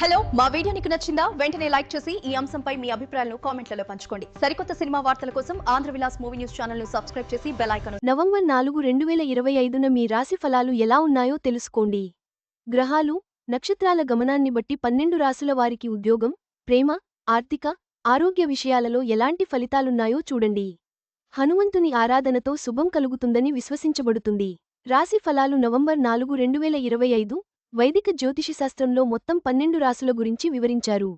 Hello మా video నీకు నచ్చిందా? వెంటనే లైక్ చేసి ఈ అంశంపై మీ అభిప్రాయాలను కామెంట్లలో పంచుకోండి. సరికొత్త సినిమా వార్తల కోసం ఆంధ్ర విలాస్ మూవీ న్యూస్ ఛానల్ను సబ్స్క్రైబ్ చేసి బెల్ ఐకాన్ నవంబర్ నాలుగు రెండు వేల ఇరవై ఐదున మీ రాశి ఫలాలు ఎలా ఉన్నాయో తెలుసుకోండి. గ్రహాలు నక్షత్రాల గమనాన్ని బట్టి పన్నెండు రాశుల వారికి ఉద్యోగం ప్రేమ ఆర్థిక ఆరోగ్య విషయాలలో ఎలాంటి ఫలితాలున్నాయో చూడండి. హనుమంతుని ఆరాధనతో శుభం కలుగుతుందని విశ్వసించబడుతుంది. రాశి ఫలాలు నవంబర్ నాలుగు రెండు వేల ఇరవై ఐదు వైదిక జ్యోతిషశాస్త్రంలో మొత్తం పన్నెండు రాసుల గురించి వివరించారు.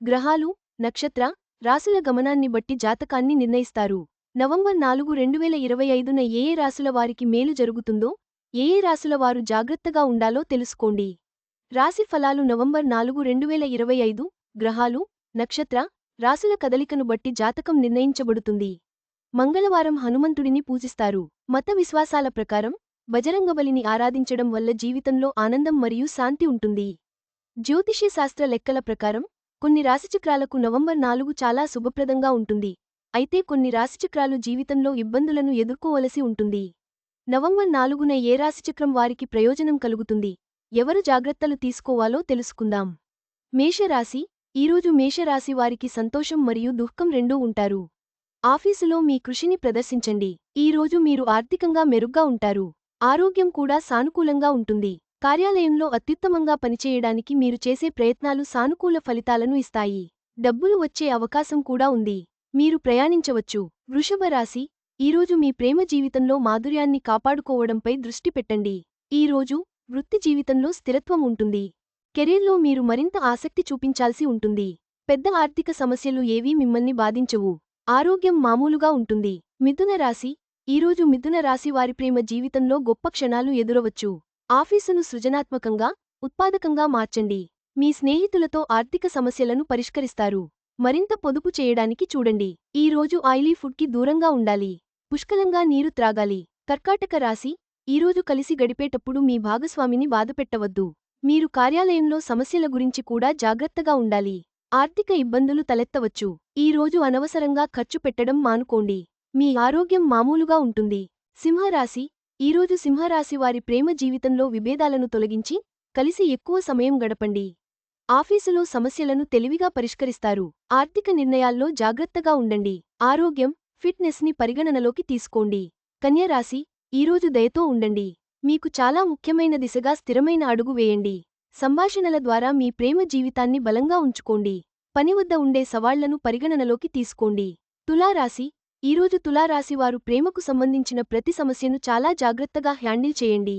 గ్రహాలు నక్షత్ర రాసుల గమనాన్ని బట్టి జాతకాన్ని నిర్ణయిస్తారు. నవంబర్ నాలుగు రెండు వేల ఇరవై ఐదున ఏ ఏ రాసుల వారికి మేలు జరుగుతుందో ఏ ఏ రాసుల వారు జాగ్రత్తగా ఉండాలో తెలుసుకోండి. రాశి ఫలాలు నవంబర్ నాలుగు రెండు వేల ఇరవై ఐదు గ్రహాలు నక్షత్ర రాసుల కదలికను బట్టి జాతకం నిర్ణయించబడుతుంది. మంగళవారం హనుమంతుడిని పూజిస్తారు. మత విశ్వాసాల ప్రకారం బజరంగబలిని ఆరాధించడం వల్ల జీవితంలో ఆనందం మరియు శాంతి ఉంటుంది. జ్యోతిష్య శాస్త్ర లెక్కల ప్రకారం కొన్ని రాశిచక్రాలకు నవంబర్ నాలుగు చాలా శుభప్రదంగా ఉంటుంది. అయితే కొన్ని రాశిచక్రాలు జీవితంలో ఇబ్బందులను ఎదుర్కోవలసి ఉంటుంది. నవంబర్ నాలుగున ఏ రాశిచక్రం వారికి ప్రయోజనం కలుగుతుంది? ఎవరు జాగ్రత్తలు తీసుకోవాలో తెలుసుకుందాం. మేషరాశి ఈరోజు మేషరాశి వారికి సంతోషం మరియు దుఃఖం రెండూ ఉంటారు. ఆఫీసులో మీ కృషిని ప్రదర్శించండి. ఈరోజు మీరు ఆర్థికంగా మెరుగ్గా ఉంటారు. ఆరోగ్యం కూడా సానుకూలంగా ఉంటుంది. కార్యాలయంలో అత్యుత్తమంగా పనిచేయడానికి మీరు చేసే ప్రయత్నాలు సానుకూల ఫలితాలను ఇస్తాయి. డబ్బులు వచ్చే అవకాశం కూడా ఉంది. మీరు ప్రయాణించవచ్చు. వృషభ రాశి ఈరోజు మీ ప్రేమ జీవితంలో మాధుర్యాన్ని కాపాడుకోవడంపై దృష్టి పెట్టండి. ఈరోజు వృత్తి జీవితంలో స్థిరత్వం ఉంటుంది. కెరీర్లో మీరు మరింత ఆసక్తి చూపించాల్సి ఉంటుంది. పెద్ద ఆర్థిక సమస్యలు ఏవీ మిమ్మల్ని బాధించవు. ఆరోగ్యం మామూలుగా ఉంటుంది. మిథున రాశి ఈరోజు మిథున రాశి వారి ప్రేమ జీవితంలో గొప్ప క్షణాలు ఎదురవచ్చు. ఆఫీసును సృజనాత్మకంగా ఉత్పాదకంగా మార్చండి. మీ స్నేహితులతో ఆర్థిక సమస్యలను పరిష్కరిస్తారు. మరింత పొదుపు చేయడానికి చూడండి. ఈ రోజు ఆయిలీ ఫుడ్కి దూరంగా ఉండాలి. పుష్కలంగా నీరు త్రాగాలి. కర్కాటక రాశి ఈరోజు కలిసి గడిపేటప్పుడు మీ భాగస్వామిని బాధపెట్టవద్దు. మీరు కార్యాలయంలో సమస్యల గురించి కూడా జాగ్రత్తగా ఉండాలి. ఆర్థిక ఇబ్బందులు తలెత్తవచ్చు. ఈ రోజు అనవసరంగా ఖర్చు పెట్టడం మానుకోండి. మీ ఆరోగ్యం మామూలుగా ఉంటుంది. సింహరాశి. ఈరోజు సింహరాశి వారి ప్రేమ జీవితంలో విభేదాలను తొలగించి కలిసి ఎక్కువ సమయం గడపండి. ఆఫీసులో సమస్యలను తెలివిగా పరిష్కరిస్తారు. ఆర్థిక నిర్ణయాల్లో జాగ్రత్తగా ఉండండి. ఆరోగ్యం ఫిట్నెస్ని పరిగణనలోకి తీసుకోండి. కన్యరాశి. ఈరోజు దయతో ఉండండి. మీకు చాలా ముఖ్యమైన దిశగా స్థిరమైన అడుగు వేయండి. సంభాషణల ద్వారా మీ ప్రేమ జీవితాన్ని బలంగా ఉంచుకోండి. పని వద్ద ఉండే సవాళ్ళను పరిగణనలోకి తీసుకోండి. తులారాశి. ఈరోజు తులారాశివారు ప్రేమకు సంబంధించిన ప్రతి సమస్యను చాలా జాగ్రత్తగా హ్యాండిల్ చేయండి.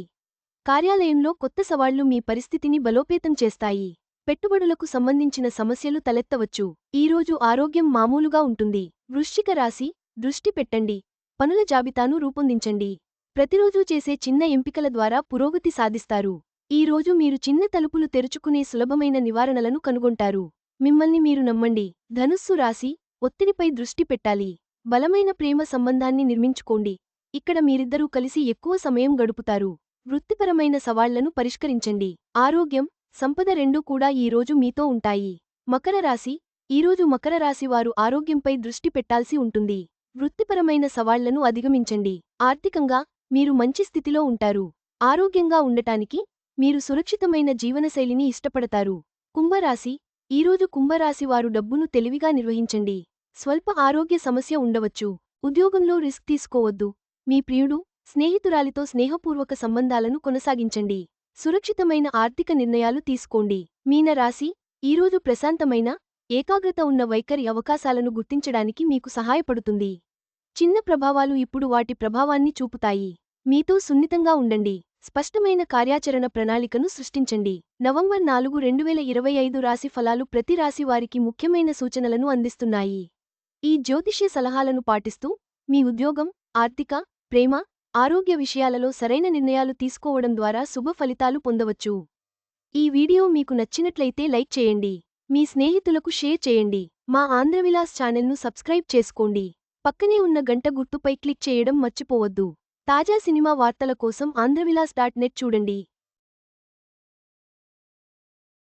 కార్యాలయంలో కొత్త సవాళ్ళు మీ పరిస్థితిని బలోపేతం చేస్తాయి. పెట్టుబడులకు సంబంధించిన సమస్యలు తలెత్తవచ్చు. ఈరోజు ఆరోగ్యం మామూలుగా ఉంటుంది. వృశ్చిక రాశి దృష్టి పెట్టండి. పనుల జాబితాను రూపొందించండి. ప్రతిరోజూ చేసే చిన్న ఎంపికల ద్వారా పురోగతి సాధిస్తారు. ఈరోజు మీరు చిన్న తలుపులు తెరుచుకునే సులభమైన నివారణలను కనుగొంటారు. మిమ్మల్ని మీరు నమ్మండి. ధనుస్సు రాశి ఒత్తిడిపై దృష్టి పెట్టాలి. బలమైన ప్రేమ సంబంధాన్ని నిర్మించుకోండి. ఇక్కడ మీరిద్దరూ కలిసి ఎక్కువ సమయం గడుపుతారు. వృత్తిపరమైన సవాళ్ళను పరిష్కరించండి. ఆరోగ్యం సంపద రెండూ కూడా ఈ రోజు మీతో ఉంటాయి. మకర రాశి ఈరోజు మకర రాశివారు ఆరోగ్యంపై దృష్టి పెట్టాల్సి ఉంటుంది. వృత్తిపరమైన సవాళ్ళను అధిగమించండి. ఆర్థికంగా మీరు మంచి స్థితిలో ఉంటారు. ఆరోగ్యంగా ఉండటానికి మీరు సురక్షితమైన జీవనశైలిని ఇష్టపడతారు. కుంభరాశి ఈరోజు కుంభరాశి వారు డబ్బును తెలివిగా నిర్వహించండి. స్వల్ప ఆరోగ్య సమస్య ఉండవచ్చు. ఉద్యోగంలో రిస్క్ తీసుకోవద్దు. మీ ప్రియుడు స్నేహితురాలితో స్నేహపూర్వక సంబంధాలను కొనసాగించండి. సురక్షితమైన ఆర్థిక నిర్ణయాలు తీసుకోండి. మీన రాశి ఈరోజు ప్రశాంతమైన ఏకాగ్రత ఉన్న వైఖరి అవకాశాలను గుర్తించడానికి మీకు సహాయపడుతుంది. చిన్న ప్రభావాలు ఇప్పుడు వాటి ప్రభావాన్ని చూపుతాయి. మీతో సున్నితంగా ఉండండి. స్పష్టమైన కార్యాచరణ ప్రణాళికను సృష్టించండి. నవంబర్ నాలుగు రెండు వేల ఇరవై ఐదు రాశి ఫలాలు ప్రతి రాశి వారికి ముఖ్యమైన సూచనలను అందిస్తున్నాయి. ఈ జ్యోతిష్య సలహాలను పాటిస్తూ మీ ఉద్యోగం ఆర్థిక ప్రేమ ఆరోగ్య విషయాలలో సరైన నిర్ణయాలు తీసుకోవడం ద్వారా శుభ ఫలితాలు పొందవచ్చు. ఈ వీడియో మీకు నచ్చినట్లయితే లైక్ చేయండి. మీ స్నేహితులకు షేర్ చేయండి. మా ఆంధ్రవిలాస్ ఛానల్ను సబ్స్క్రైబ్ చేసుకోండి. పక్కనే ఉన్న గంట గుర్తుపై క్లిక్ చేయడం మర్చిపోవద్దు. తాజా సినిమా వార్తల కోసం ఆంధ్రవిలాస్ డాట్ నెట్ చూడండి.